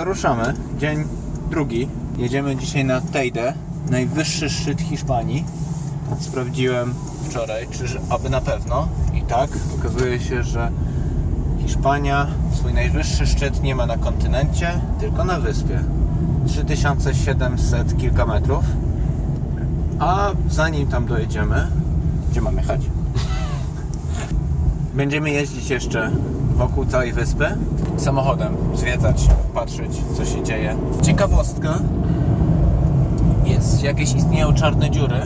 to ruszamy. Dzień drugi. Jedziemy dzisiaj na Teide, najwyższy szczyt Hiszpanii. Sprawdziłem wczoraj, czy aby na pewno. I tak, okazuje się, że Hiszpania swój najwyższy szczyt nie ma na kontynencie, tylko na wyspie. 3700 kilka metrów. A zanim tam dojedziemy, gdzie mamy jechać? Będziemy jeździć jeszcze wokół całej wyspy samochodem, zwiedzać, patrzeć co się dzieje. Ciekawostka jest, jakieś istnieją czarne dziury.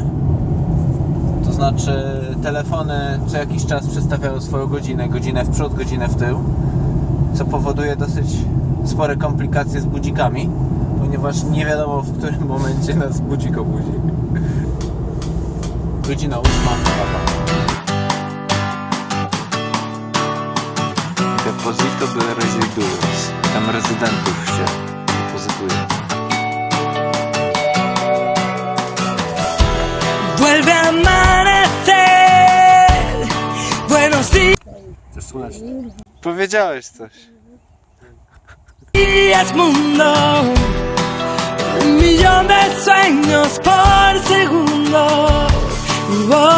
To znaczy telefony co jakiś czas przestawiają swoją godzinę, godzinę w przód, godzinę w tył, co powoduje dosyć spore komplikacje z budzikami, ponieważ nie wiadomo w którym momencie nas budzik obudzi. Godzina ósma. Deposito de residuos. Tam rezydentów się depozytuje. Vuelve a amanecer. Buenos Powiedziałeś coś. días, mundo. Un millón de sueños por segundo. Oh,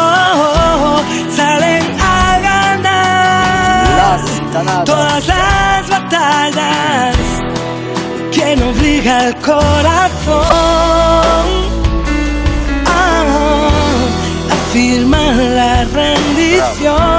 todas las batallas que no obliga el corazón. Ah, afirman la rendición.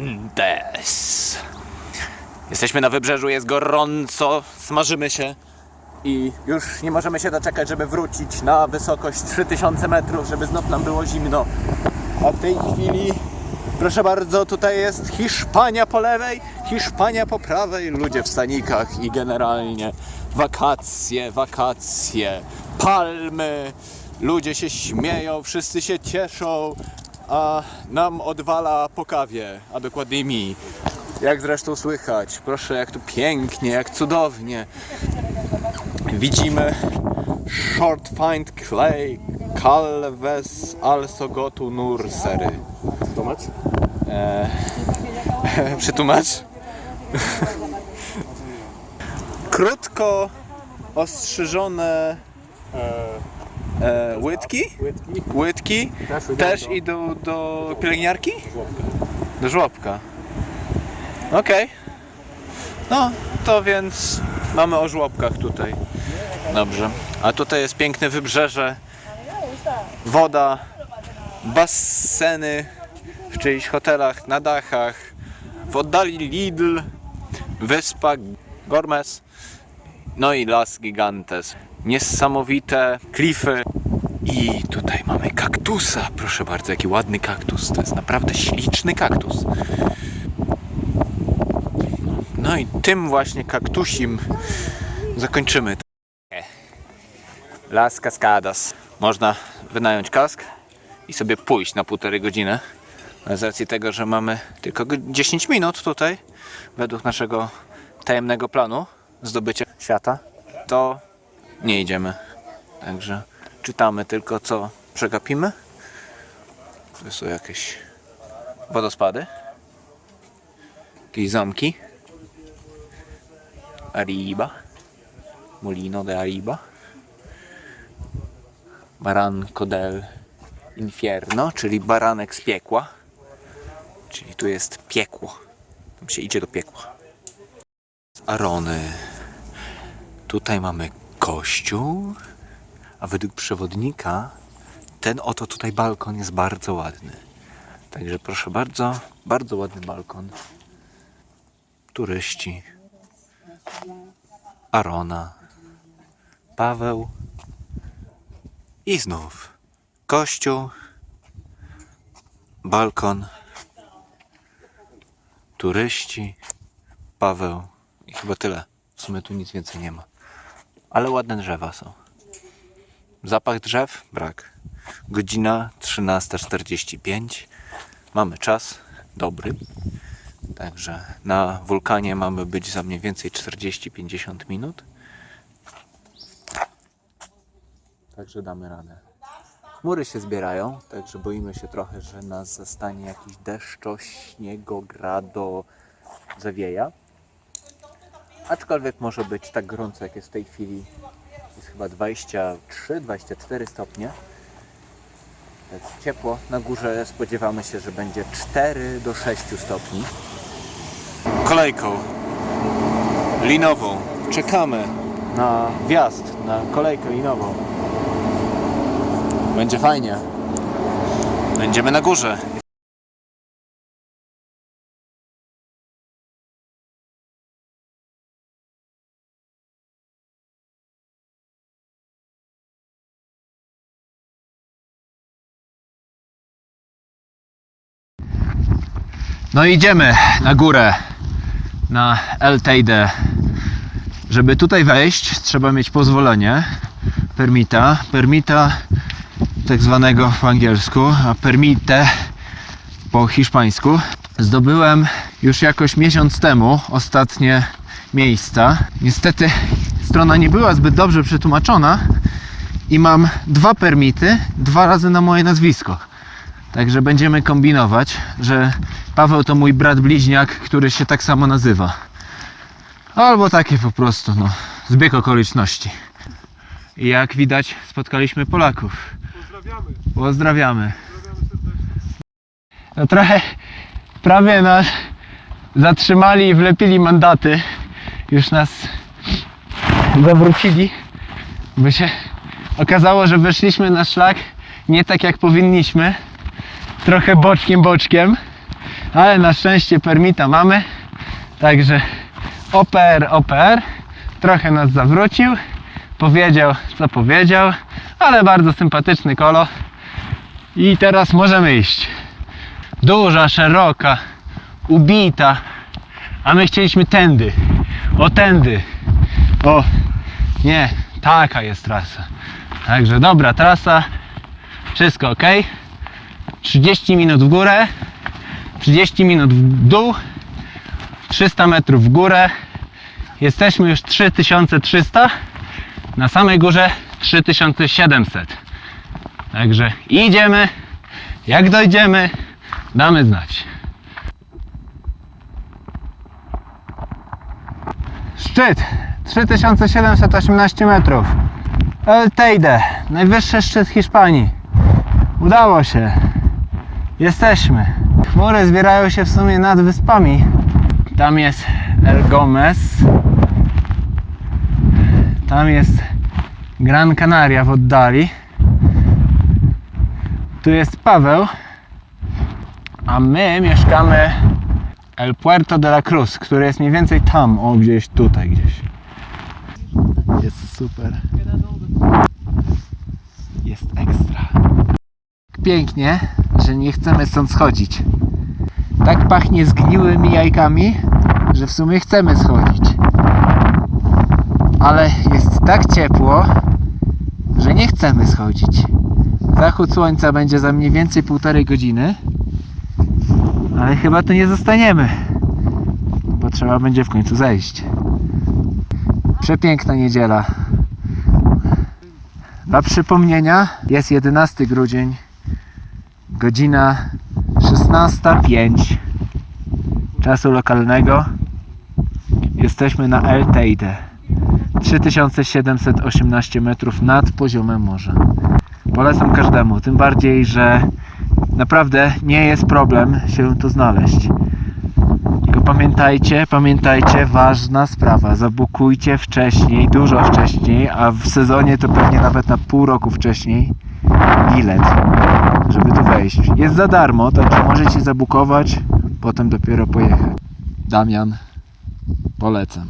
Gigantes! Jesteśmy na wybrzeżu, jest gorąco, smażymy się i już nie możemy się doczekać, żeby wrócić na wysokość 3000 metrów, żeby znów nam było zimno. A w tej chwili, proszę bardzo, tutaj jest Hiszpania po lewej, Hiszpania po prawej, ludzie w stanikach i generalnie wakacje, wakacje, palmy, ludzie się śmieją, wszyscy się cieszą, a nam odwala po kawie, a dokładniej mi. Jak zresztą słychać, proszę, jak tu pięknie, jak cudownie. Widzimy Short Find Clay Calves also go to nursery. Tomać? Przetłumacz? Krótko ostrzyżone e, łydki, Łydki? łydki Też idą też do- idą do pielęgniarki? Żłobka. Do żłobka. Okej. No, to więc mamy o żłobkach tutaj. Dobrze. A tutaj jest piękne wybrzeże, woda, baseny w czyichś hotelach, na dachach, w oddali Lidl, wyspa Gormes, no i Las Gigantes. Niesamowite klify. I tutaj mamy kaktusa. Proszę bardzo, jaki ładny kaktus. To jest naprawdę śliczny kaktus. No i tym właśnie kaktusim zakończymy. Las Cascadas. Można wynająć kask i sobie pójść na półtorej godziny. Z racji tego, że mamy tylko go- 10 minut tutaj, według naszego tajemnego planu zdobycia świata, to nie idziemy. Także czytamy tylko co przegapimy. To są jakieś wodospady. Jakieś zamki. Arriba. Molino de Arriba. Baranco del Infierno, czyli baranek z piekła. Czyli tu jest piekło. Tam się idzie do piekła. Arony. Tutaj mamy kościół. A według przewodnika ten oto tutaj balkon jest bardzo ładny. Także proszę bardzo, bardzo ładny balkon. Turyści. Arona. Paweł. I znów kościół. balkon, turyści, Paweł i chyba tyle. W sumie tu nic więcej nie ma. Ale ładne drzewa są. Zapach drzew? Brak. Godzina 13.45. Mamy czas dobry. Także na wulkanie mamy być za mniej więcej 40-50 minut. Także damy radę. Chmury się zbierają, także boimy się trochę, że nas zastanie jakiś deszczo, śniego, grado, zawieja. Aczkolwiek może być tak gorąco, jak jest w tej chwili. Jest chyba 23-24 stopnie. Jest ciepło. Na górze spodziewamy się, że będzie 4 do 6 stopni. Kolejką linową czekamy na wjazd, na kolejkę linową. Będzie fajnie. Będziemy na górze. No idziemy na górę, na El Teide. Żeby tutaj wejść, trzeba mieć pozwolenie, permita. Permita tak zwanego po angielsku, a permite po hiszpańsku. Zdobyłem już jakoś miesiąc temu ostatnie miejsca. Niestety strona nie była zbyt dobrze przetłumaczona i mam dwa permity, dwa razy na moje nazwisko. Także będziemy kombinować, że Paweł to mój brat bliźniak, który się tak samo nazywa. Albo takie po prostu, no, zbieg okoliczności. I jak widać, spotkaliśmy Polaków. Pozdrawiamy. Pozdrawiamy. No trochę prawie nas zatrzymali i wlepili mandaty. Już nas zawrócili, bo się okazało, że weszliśmy na szlak nie tak jak powinniśmy. Trochę boczkiem, boczkiem, ale na szczęście permita mamy. Także OPR, OPR. Trochę nas zawrócił. Powiedział, co powiedział, ale bardzo sympatyczny kolo. I teraz możemy iść. Duża, szeroka, ubita. A my chcieliśmy tędy. O tędy. O, nie, taka jest trasa. Także dobra trasa. Wszystko ok. 30 minut w górę, 30 minut w dół, 300 metrów w górę. Jesteśmy już 3300. Na samej górze 3700. Także idziemy. Jak dojdziemy, damy znać. Szczyt 3718 metrów. El Teide, najwyższy szczyt Hiszpanii. Udało się. Jesteśmy. Chmury zbierają się w sumie nad wyspami. Tam jest El Gomez. Tam jest Gran Canaria w oddali. Tu jest Paweł. A my mieszkamy El Puerto de la Cruz, który jest mniej więcej tam, o gdzieś tutaj gdzieś. Jest super. Jest ekstra. Pięknie, że nie chcemy stąd schodzić. Tak pachnie zgniłymi jajkami, że w sumie chcemy schodzić. Ale jest tak ciepło, że nie chcemy schodzić. Zachód słońca będzie za mniej więcej półtorej godziny. Ale chyba tu nie zostaniemy. Bo trzeba będzie w końcu zejść. Przepiękna niedziela. Dla przypomnienia jest 11 grudzień, godzina 16.05 czasu lokalnego. Jesteśmy na El Teide. 3718 metrów nad poziomem morza. Polecam każdemu, tym bardziej, że naprawdę nie jest problem się tu znaleźć. Tylko pamiętajcie, pamiętajcie, ważna sprawa, zabukujcie wcześniej, dużo wcześniej, a w sezonie to pewnie nawet na pół roku wcześniej bilet, żeby tu wejść. Jest za darmo, także możecie zabukować, potem dopiero pojechać. Damian, polecam.